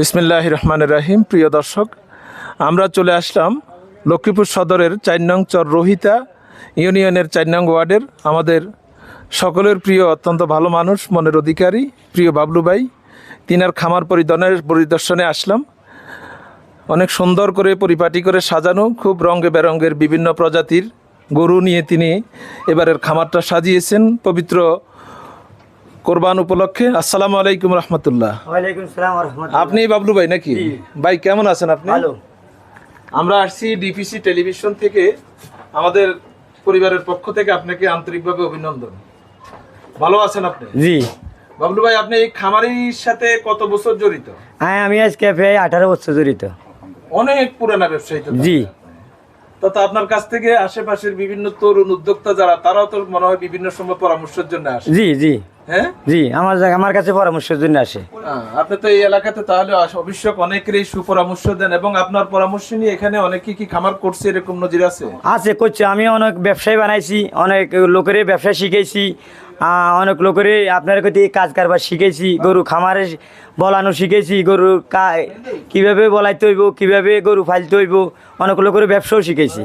বিসমিল্লাহ রহমান রাহিম। প্রিয় দর্শক, আমরা চলে আসলাম লক্ষ্মীপুর সদরের চার নং চর রোহিতা ইউনিয়নের চার নং ওয়ার্ডের আমাদের সকলের প্রিয়, অত্যন্ত ভালো মানুষ, মনের অধিকারী, প্রিয় বাবলু ভাই। তিনার খামার পরিদনের পরিদর্শনে আসলাম। অনেক সুন্দর করে পরিপাটি করে সাজানো, খুব রঙে বেরঙের বিভিন্ন প্রজাতির গরু নিয়ে তিনি এবারের খামারটা সাজিয়েছেন। পবিত্র কোরবান উপলক্ষে। আসসালামু আলাইকুম রহমতুল্লাহ। আপনি বাবলু ভাই নাকি? ভাই কেমন আছেন আপনি? আমরা আসছি ডিপিসি টেলিভিশন থেকে। আমাদের পরিবারের পক্ষ থেকে আপনাকে আন্তরিকভাবে অভিনন্দন। ভালো আছেন আপনি? জি। বাবলু ভাই আপনি এই খামারির সাথে কত বছর জড়িত? হ্যাঁ আমি আজকে প্রায় আঠারো বছর জড়িত। অনেক পুরানা ব্যবসায়ী তো জি। তো তো আপনার কাছ থেকে আশেপাশের বিভিন্ন তরুণ উদ্যোক্তা যারা তারাও তো মনে হয় বিভিন্ন সময় পরামর্শের জন্য আসে। জি জি। হ্যাঁ? জি আমার আমার কাছে পরামর্শের জন্য আসে। আপনি তো এই এলাকাতে তাহলে অবশ্যই অনেকেরই সুপরামর্শ দেন এবং আপনার পরামর্শ নিয়ে এখানে অনেকে কি খামার করছে এরকম নজির আছে? আছে করছে। আমি অনেক ব্যবসায়ী বানাইছি অনেক লোকের ব্যবসা শিখেছি অনেক লোকের আপনার কাছে কাজ কারবার শিখেছি গরু খামারে বলানো শিখেছি গরু কীভাবে বলাইতে হইব কীভাবে গরু ফাইলতে হইব অনেক লোকের ব্যবসাও শিখেছি।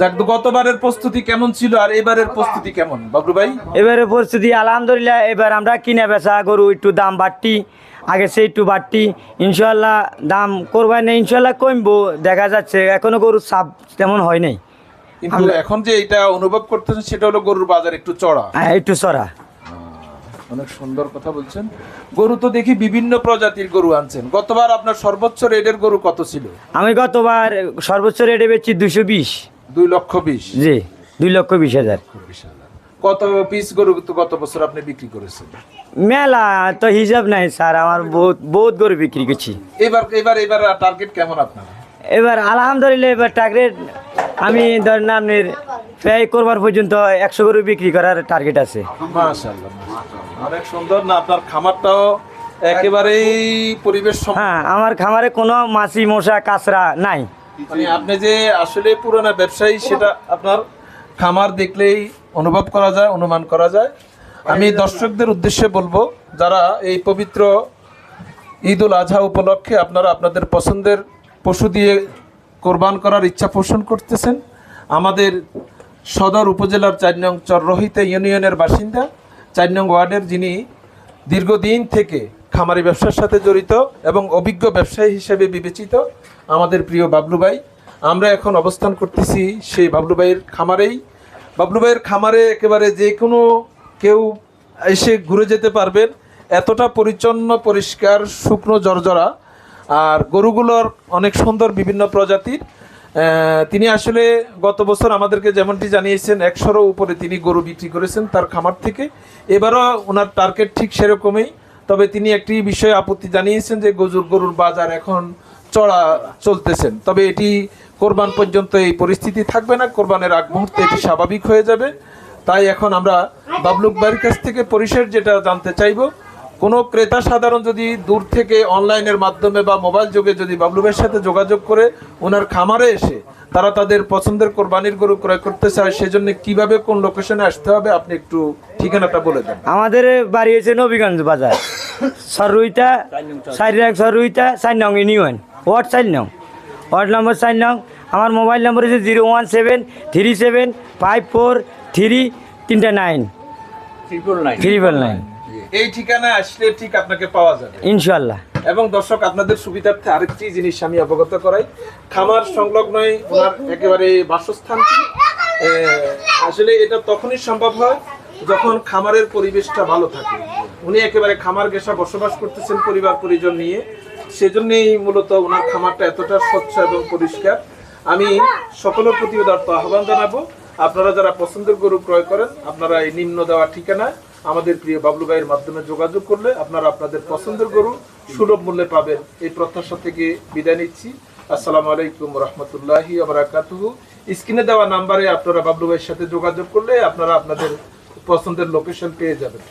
যাক গতবারের প্রস্তুতি কেমন ছিল আর এবারের প্রস্তুতি কেমন? বাবলু ভাই? এবারে পরিস্থিতি আলহামদুলিল্লাহ এবার আমরা কিনে বেচা গরু একটু দাম বাড়তি আগে সে একটু বাড়তি। ইনশাল্লাহ দাম না ইনশাল্লাহ কমবো দেখা যাচ্ছে এখনও গরুর সাপ তেমন হয় নাই। কিন্তু এখন যে এটা অনুভব করতেছেন সেটা হলো গরুর বাজার একটু চড়া। আহ, একটু সরা অনেক সুন্দর কথা বলছেন। গরু তো দেখি বিভিন্ন প্রজাতির গরু আনছেন। গতবার আপনার সর্বোচ্চ রেডের গরু কত ছিল? আমি গতবার সর্বোচ্চ রেটে বেচছি দুশো বিশ। দুই লক্ষ বিশ। জি দুই লক্ষ বিশ হাজার। কত পিস গরু গত বছর আপনি বিক্রি করেছেন? মেলা তো হিসাব নাই স্যার আমার বহুত বহুত গরু বিক্রি করছি। এবার এবার এবার টার্গেট কেমন আপনার? এবার আলহামদুলিল্লাহ এবার টার্গেট আমি ধরেন আপনার প্রায় করবার পর্যন্ত একশো গরু বিক্রি করার টার্গেট আছে। অনেক সুন্দর না আপনার খামারটাও একেবারেই পরিবেশ হ্যাঁ আমার খামারে কোনো মাছি মশা কাঁচরা নাই। মানে আপনি যে আসলে পুরোনো ব্যবসায়ী সেটা আপনার খামার দেখলেই অনুভব করা যায় অনুমান করা যায়। আমি দর্শকদের উদ্দেশ্যে বলব যারা এই পবিত্র ঈদ উল আজহা উপলক্ষে আপনারা আপনাদের পছন্দের পশু দিয়ে কোরবান করার ইচ্ছা পোষণ করতেছেন আমাদের সদর উপজেলার চার নং চররহিতা ইউনিয়নের বাসিন্দা চার নং ওয়ার্ডের যিনি দীর্ঘদিন থেকে খামারি ব্যবসার সাথে জড়িত এবং অভিজ্ঞ ব্যবসায়ী হিসেবে বিবেচিত আমাদের প্রিয় বাবলু ভাই। আমরা এখন অবস্থান করতেছি সেই বাবলু ভাইয়ের খামারেই। বাবলু ভাইয়ের খামারে একেবারে যে কোনো কেউ এসে ঘুরে যেতে পারবেন। এতটা পরিচ্ছন্ন, পরিষ্কার, শুকনো, জর্জরা। আর গরুগুলোর অনেক সুন্দর বিভিন্ন প্রজাতির। তিনি আসলে গত বছর আমাদেরকে যেমনটি জানিয়েছেন, একশোরও উপরে তিনি গরু বিক্রি করেছেন তার খামার থেকে। এবারও ওনার টার্গেট ঠিক সেরকমই। তবে তিনি একটি বিষয়ে আপত্তি জানিয়েছেন যে গজুর গরুর বাজার এখন চড়া চলতেছেন। তবে এটি কোরবান পর্যন্ত এই পরিস্থিতি থাকবে না। কোরবানের আগ মুহূর্তে এটি স্বাভাবিক হয়ে যাবে। তাই এখন আমরা বাবলুক বাড়ির কাছ থেকে পরিষের যেটা জানতে চাইব, কোনো ক্রেতা সাধারণ যদি দূর থেকে অনলাইনের মাধ্যমে বা মোবাইল যোগে যদি বাবলু ভাইয়ের সাথে যোগাযোগ করে ওনার খামারে এসে তারা তাদের পছন্দের কোরবানির গরু ক্রয় করতে চায়, সেজন্য কীভাবে কোন লোকেশনে আসতে হবে, আপনি একটু ঠিকানাটা বলে দেন। আমাদের বাড়ি হয়েছে নবীগঞ্জ বাজার। সরুইতা চার সরুইতা চার নং ইউনিয়ন ওয়ার্ড চার নং। ওয়ার্ড নম্বর চার নং। আমার মোবাইল নম্বর হচ্ছে zero one seven three seven five four three তিনটা নাইন। ট্রিপল নাইন এই ঠিকানা আসলে ঠিক আপনাকে পাওয়া যাবে। ইনশাল্লাহ এবং দর্শক আপনাদের সুবিধার্থে আরেকটি জিনিস আমি অবগত করাই। খামার সংলগ্নই ওনার একেবারে বাসস্থানটি এ, আসলে এটা তখনই সম্ভব হয় যখন খামারের পরিবেশটা ভালো থাকে। একেবারে খামার গেসা বসবাস করতেছেন পরিবার, পরিজন নিয়ে। সেজন্যই মূলত ওনার খামারটা এতটা স্বচ্ছ এবং পরিষ্কার। আমি সকলের প্রতি উদার্ত আহ্বান জানাব। আপনারা যারা পছন্দের গরু ক্রয় করেন, আপনারা এই নিম্ন দেওয়া ঠিকানায় আমাদের প্রিয় বাবলু ভাইয়ের মাধ্যমে যোগাযোগ করলে আপনারা আপনাদের পছন্দের গরু সুলভ মূল্যে পাবেন। এই প্রত্যাশা থেকে বিদায় নিচ্ছি। আসসালামু আলাইকুম রহমতুল্লাহি আবরাকাতুহু স্ক্রিনে দেওয়া নাম্বারে আপনারা বাবলু ভাইয়ের সাথে যোগাযোগ করলে আপনারা আপনাদের পছন্দের লোকেশন পেয়ে যাবেন।